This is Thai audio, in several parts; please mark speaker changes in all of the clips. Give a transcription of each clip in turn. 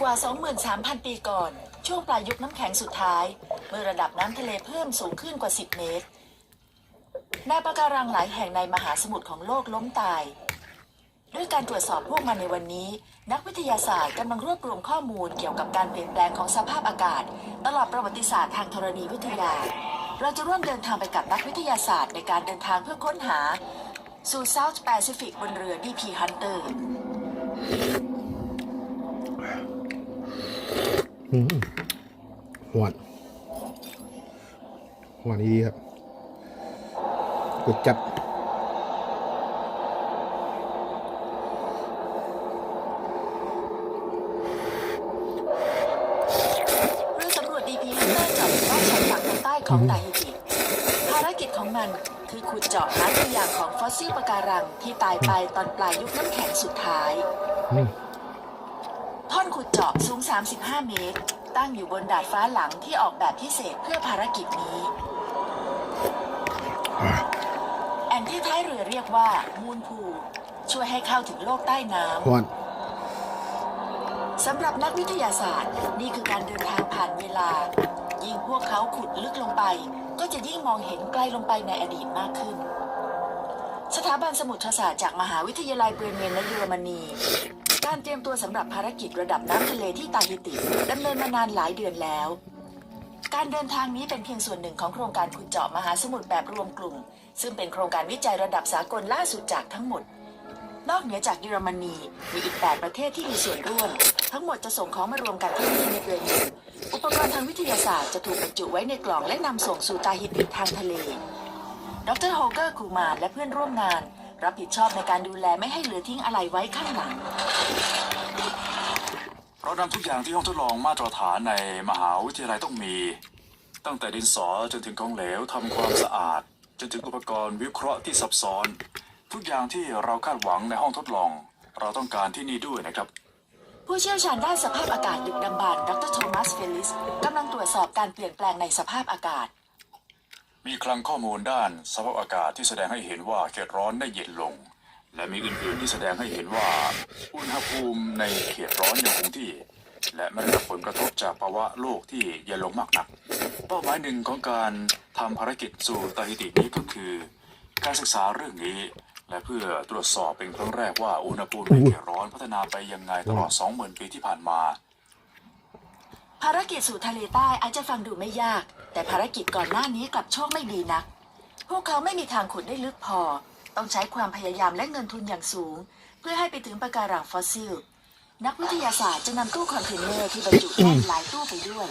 Speaker 1: กว่า 23,000 ปีก่อน ช่วงปลายยุคน้ำแข็งสุดท้าย เมื่อระดับน้ำทะเลเพิ่มสูงขึ้นกว่า 10 เมตรนาปะการังหลายแห่งในมหาสมุทรของโลกล้มตาย ด้วยการตรวจสอบพวกมันในวันนี้ นักวิทยาศาสตร์กำลังรวบรวมข้อมูลเกี่ยวกับการเปลี่ยนแปลงของสภาพอากาศ ตลอดประวัติศาสตร์ทางธรณีวิทยา เราจะร่วมเดินทางไปกับนักวิทยาศาสตร์ในการเดินทางเพื่อค้นหา สู่ South Pacific บนเรือ DP Hunter
Speaker 2: หวานหวานดีครับกดจัด
Speaker 1: เรือสำรวจ DP Hunter จอดอยู่นอกชายฝั่งทางใต้ของไตฮิติภารกิจของมันคือขุดเจาะหาตัวอย่างของฟอสซิลปะการังที่ตายไปตอนปลายยุคน้ำแข็งสุดท้าย
Speaker 2: อืม
Speaker 1: ท่อน ขุดเจาะสูง 35 เมตร ตั้งอยู่บนดาดฟ้าหลังที่ออกแบบพิเศษเพื่อภารกิจนี้ แอ่งที่ท้ายเรือเรียกว่ามูนพูลช่วยให้เข้าถึงโลกใต้น้ำ
Speaker 2: หวาน
Speaker 1: สำหรับนักวิทยาศาสตร์ นี่คือการเดินทางผ่านเวลา ยิ่งพวกเขาขุดลึกลงไป ก็จะยิ่งมองเห็นไกลลงไปในอดีตมากขึ้น สถาบันสมุทรศาสตร์จากมหาวิทยาลัยเบรนเมนและเยอรมนี การเตรียมตัวสำหรับภารกิจระดับน้ำทะเลที่ตาฮิติดำเนินมานานหลายเดือนแล้ว การเดินทางนี้เป็นเพียงส่วนหนึ่งของโครงการขุดเจาะมหาสมุทรแบบรวมกลุ่ม ซึ่งเป็นโครงการวิจัยระดับสากลล่าสุดจากทั้งหมด นอกเหนือจากเยอรมนี มีอีก 8 ประเทศที่มีส่วนร่วม ทั้งหมดจะส่งของมารวมกันที่นี่ในเดือนนี้อุปกรณ์ทางวิทยาศาสตร์จะถูกบรรจุไว้ในกล่องและนำส่งสู่ตาฮิติทางทะเล ดรโฮเกอร์คูมานและเพื่อนร่วมงาน รับผิดชอบในการดูแลไม่ให้เหลือทิ้งอะไรไว้ข้างหลัง
Speaker 3: เรานำทุกอย่างที่ห้องทดลองมาตรฐานในมหาวิทยาลัยต้องมี ตั้งแต่ดินสอจนถึงของเหลวทำความสะอาด จนถึงอุปกรณ์วิเคราะห์ที่ซับซ้อน ทุกอย่างที่เราคาดหวังในห้องทดลอง เราต้องการที่นี่ด้วยนะครับ
Speaker 1: ผู้เชี่ยวชาญด้านสภาพอากาศดึกดำบรรพ์ดรโทมัสเฟลิสกำลังตรวจสอบการเปลี่ยนแปลงในสภาพอากาศ
Speaker 3: มีคลังข้อมูลด้านสภาพอากาศที่แสดงให้เห็นว่าเขตร้อนได้เย็นลง และมีอื่นๆที่แสดงให้เห็นว่า อุณหภูมิในเขตร้อนยังคงที่ และไม่ได้รับผลกระทบจากภาวะโลกที่เย็นลงมากนัก เป้าหมายหนึ่งของการทำภารกิจสู่ตาฮิตินี้ก็คือ การศึกษาเรื่องนี้ และเพื่อตรวจสอบเป็นครั้งแรกว่าอุณหภูมิในเขตร้อนพัฒนาไปยังไงตลอด 20,000 ปีที่ผ่านมา
Speaker 1: ภารกิจสู่ทะเลใต้อาจจะฟังดูไม่ยาก แต่ภารกิจก่อนหน้านี้กลับโชคไม่ดีนัก พวกเขาไม่มีทางขุดได้ลึกพอ ต้องใช้ความพยายามและเงินทุนอย่างสูง เพื่อให้ไปถึงปะการังฟอสซิล นักวิทยาศาสตร์จะนำตู้คอนเทนเนอร์ที่บรรจุแน่นหลายตู้ไปด้วย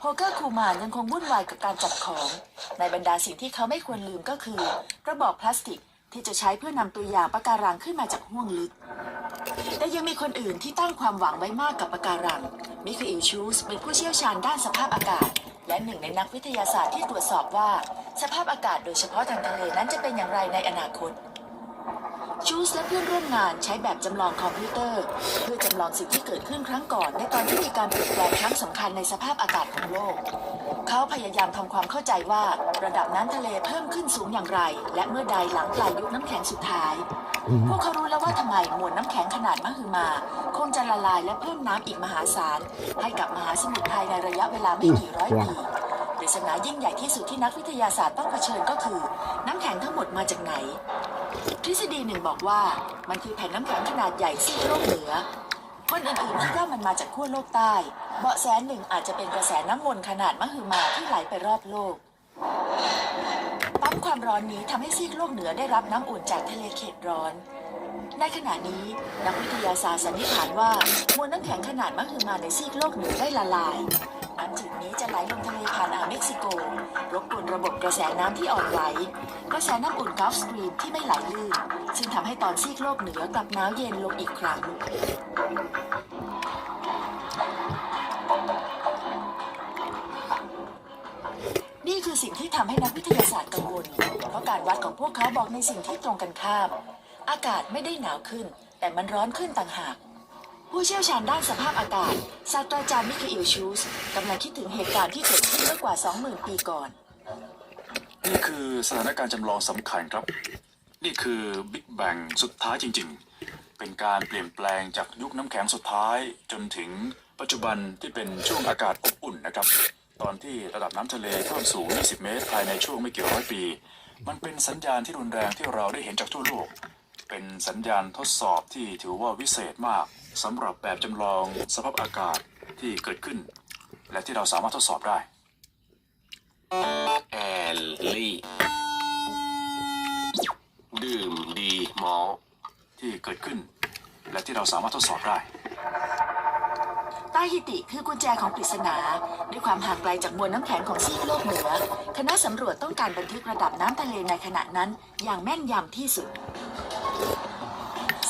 Speaker 1: โฮเกอร์คูมานยังคงวุ่นวายกับการจัดของ ในบรรดาสิ่งที่เขาไม่ควรลืมก็คือกระบอกพลาสติกที่จะใช้เพื่อนำตัวอย่างปะการังขึ้นมาจากห้วงลึก แต่ยังมีคนอื่นที่ตั้งความหวังไว้มากกับปะการัง มิคาเอลชูสเป็นผู้เชี่ยวชาญด้านสภาพอากาศ และหนึ่งในนักวิทยาศาสตร์ที่ตรวจสอบว่า สภาพอากาศโดยเฉพาะทางทะเลนั้นจะเป็นอย่างไรในอนาคต ชูสและเพื่อนร่วมงานใช้แบบจำลองคอมพิวเตอร์ เพื่อจำลองสิ่งที่เกิดขึ้นครั้งก่อน ในตอนที่มีการเปลี่ยนแปลงครั้งสำคัญในสภาพอากาศของโลก เขาพยายามทำความเข้าใจว่าระดับน้ำทะเลเพิ่มขึ้นสูงอย่างไร และเมื่อใดหลังปลายยุคน้ำแข็งสุดท้าย พวกเขารู้ วว่าทำไมมวลน้ำแข็งขนาดมหึมา คงจะละลายและเพิ่มน้ำอีกมหาศาล ให้กับมหาสมุทรภายในระยะเวลาไม่กี่ร้อยปีปริศนายิ่งใหญ่ที่สุดที่นักวิทยาศาสตร์ต้องเผชิญก็คือ น้ำแข็งทั้งหมดมาจากไหน ทฤษฎีหนึ่งบอกว่ามันคือแผ่นน้ำแข็งขนาดใหญ่ซีกโลกเหนือคนอื่นๆคิดว่ามันมาจากขั้วโลกใต้ เบาะแสหนึ่งอาจจะเป็นกระแสน้ำวนขนาดมหึมาที่ไหลไปรอบโลกปั๊มความร้อนนี้ทำให้ซีกโลกเหนือได้รับน้ำอุ่นจากทะเลเขตร้อน ในขณะนี้นักวิทยาศาสตร์สันนิษฐานว่ามวลน้ำแข็งขนาดมหึมาในซีกโลกเหนือได้ละลาย น้ำจืดนี้จะไหลลงทะเลผ่านอ่าวเม็กซิโก รบกวนระบบกระแสน้ำที่อ่อนไหว กระแสน้ำอุ่นกอล์ฟสตรีมที่ไม่ไหลลื่น ซึ่งทำให้ตอนซีกโลกเหนือกลับหนาวเย็นลงอีกครั้งนี่คือสิ่งที่ทำให้นักวิทยาศาสตร์กังวล เพราะการวัดของพวกเขาบอกในสิ่งที่ตรงกันข้าม อากาศไม่ได้หนาวขึ้น แต่มันร้อนขึ้นต่างหาก ผู้เชี่ยวชาญด้านสภาพอากาศศาสตราจารย์มิคาเอลชูสกำลังคิดถึงเหตุการณ์ที่เกิดขึ้นเมื่อกว่า 20,000 ปีก่อน
Speaker 3: นี่คือสถานการณ์จำลองสำคัญครับ นี่คือบิ๊กแบงสุดท้ายจริง ๆ เป็นการเปลี่ยนแปลงจากยุคน้ำแข็งสุดท้าย จนถึงปัจจุบันที่เป็นช่วงอากาศอบอุ่นนะครับ ตอนที่ระดับน้ำทะเลเพิ่มสูง 20 เมตร ภายในช่วงไม่กี่ร้อยปี มันเป็นสัญญาณที่รุนแรงที่เราได้เห็นจากทั่วโลก เป็นสัญญาณทดสอบที่ถือว่าวิเศษมากสำหรับแบบจำลองสภาพอากาศที่เกิดขึ้น และที่เราสามารถทดสอบได้
Speaker 4: แอลลี่ดื่มดีมอลต์
Speaker 3: ที่เกิดขึ้น และที่เราสามารถทดสอบได้
Speaker 1: ใต้ฮิติคือกุญแจของปริศนา ด้วยความห่างไกลจากมวลน้ำแข็งของซีกโลกเหนือ คณะสำรวจต้องการบันทึกระดับน้ำทะเลในขณะนั้นอย่างแม่นยำที่สุด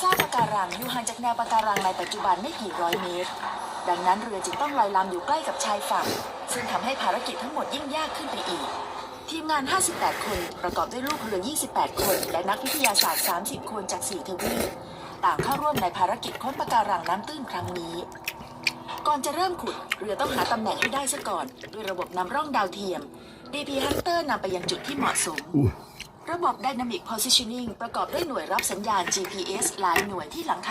Speaker 1: ซากปะการังอยู่ห่างจากแนวปะการังในปัจจุบันไม่กี่ร้อยเมตร ดังนั้นเรือจึงต้องลอยลำอยู่ใกล้กับชายฝั่ง ซึ่งทำให้ภารกิจทั้งหมดยิ่งยากขึ้นไปอีก ทีมงาน 58 คน ประกอบด้วยลูกเรือ 28 คน และนักวิทยาศาสตร์ 30 คนจาก 4 ทวีปต่างเข้าร่วมในภารกิจค้นปะการังน้ำตื้นครั้งนี้ ก่อนจะเริ่มขุด เรือต้องหาตำแหน่งให้ได้ซะก่อน ด้วยระบบนำร่องดาวเทียม DP Hunter นำไปยังจุดที่เหมาะสม ระบบ Dynamic Positioning ประกอบด้วยหน่วยรับสัญญาณ GPS หลายหน่วยที่หลังคา